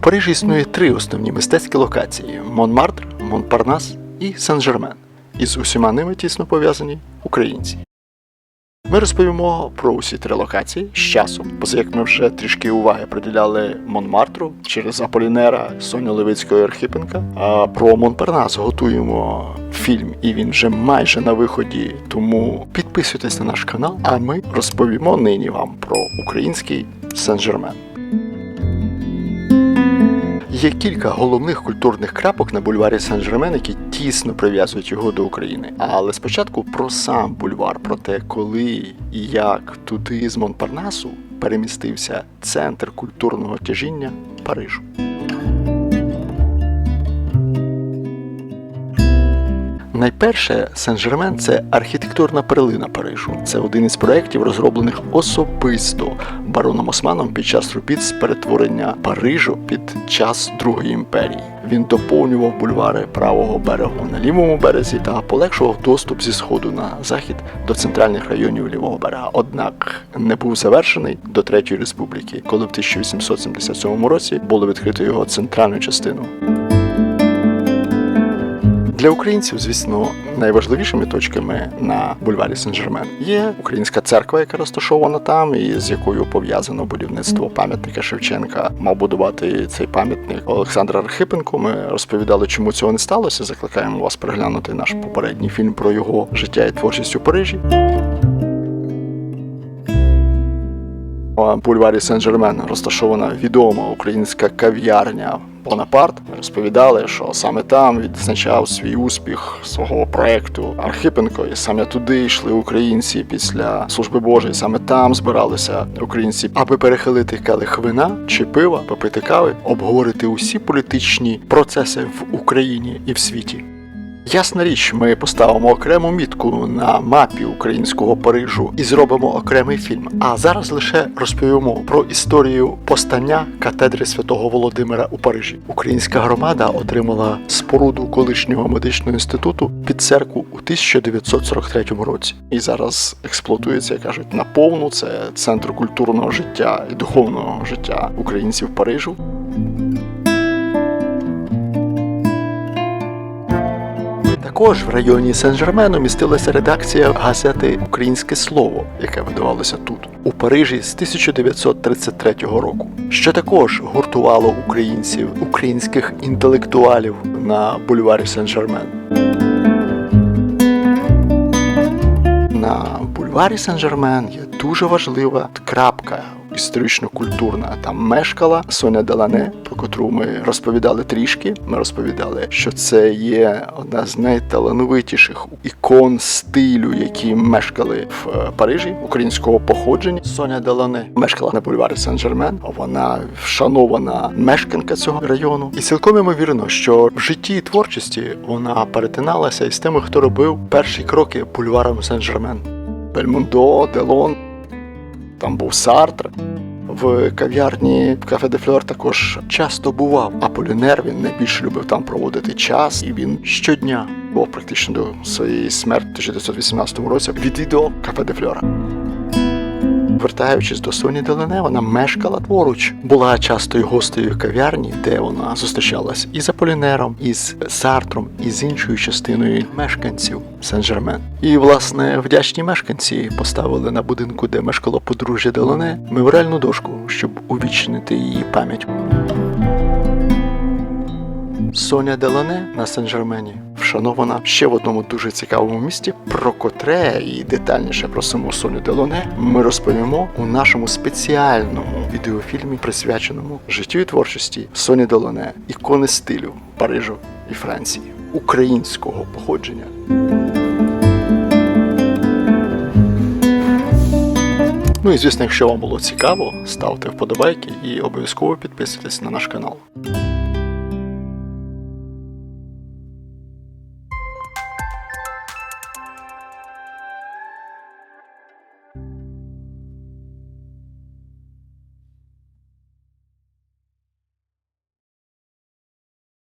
Парижі існує три основні мистецькі локації: Монмартр, Монпарнас і Сен-Жермен. І з усіма ними тісно пов'язані українці. Ми розповімо про усі три локації з часом, поза як ми вже трішки уваги приділяли Монмартру через Аполінера Соню Левицького і. А про Монпарнас готуємо фільм, і він вже майже на виході. Тому підписуйтесь на наш канал, а ми розповімо нині вам про український Сен-Жермен. Є кілька головних культурних крапок на бульварі Сен-Жермен, які тісно прив'язують його до України. Але спочатку про сам бульвар, про те, коли і як туди з Монпарнасу перемістився центр культурного тяжіння Парижу. Найперше, Сен-Жермен це архітектурна перлина Парижу. Це один із проєктів, розроблених особисто бароном Османом під час робіт з перетворення Парижу під час Другої імперії. Він доповнював бульвари правого берегу на лівому березі та полегшував доступ зі сходу на захід до центральних районів лівого берега. Однак не був завершений до Третьої республіки, коли в 1877 році було відкрито його центральну частину. Для українців, звісно, найважливішими точками на бульварі Сен-Жермен є українська церква, яка розташована там, і з якою пов'язано будівництво пам'ятника Шевченка. Мав будувати цей пам'ятник Олександр Архипенко. Ми розповідали, чому цього не сталося. Закликаємо вас переглянути наш попередній фільм про його життя і творчість у Парижі. Бульварі Сен-Жермен розташована відома українська кав'ярня Бонапарт. Розповідали, що саме там відзначав свій успіх свого проекту Архипенко, і саме туди йшли українці після служби Божої. Саме там збиралися українці, аби перехилити келих вина чи пива, попити кави, обговорити усі політичні процеси в Україні і в світі. Ясна річ, ми поставимо окрему мітку на мапі українського Парижу і зробимо окремий фільм. А зараз лише розповімо про історію постання катедри святого Володимира у Парижі. Українська громада отримала споруду колишнього медичного інституту під церкву у 1943 році. І зараз експлуатується, як кажуть, наповну. Це центр культурного життя і духовного життя українців Парижу. Також в районі Сен-Жермену містилася редакція газети Українське слово, яке видавалося тут, у Парижі з 1933 року, що також гуртувало українців, українських інтелектуалів на бульварі Сен-Жермен. Бульварі Сен-Жермен є дуже важлива крапка історично-культурна. Там мешкала Соня Делане, про котру ми розповідали трішки. Ми розповідали, що це є одна з найталановитіших ікон стилю, які мешкали в е, Парижі українського походження. Соня Делане мешкала на бульварі Сен-Жермен. Вона вшанована мешканка цього району. І цілком ймовірно, що в житті і творчості вона перетиналася із тими, хто робив перші кроки бульваром Сен-Жермен. Бельмондо, Делон, там був Сартр. В кав'ярні кафе де Флор також часто бував. Аполінер він найбільше любив там проводити час, і він щодня був практично до своєї смерті в 1918 році відвідував кафе де Флора. Вертаючись до Соні Делене, вона мешкала поруч, була часто й гостею кав'ярні, де вона зустрічалась і з Аполінером, і з Сартром, і з іншою частиною мешканців Сен-Жермен. І, власне, вдячні мешканці поставили на будинку, де мешкало подружжя Делене, меморіальну дошку, щоб увічнити її пам'ять. Соня Делане на Сен-Жермені вшанована ще в одному дуже цікавому місті, про котре і детальніше про саму Соню Делоне ми розповімо у нашому спеціальному відеофільмі, присвяченому життю і творчості Соні Делоне, ікони стилю Парижу і Франції, українського походження. Ну і звісно, якщо вам було цікаво, ставте вподобайки і обов'язково підписуйтесь на наш канал.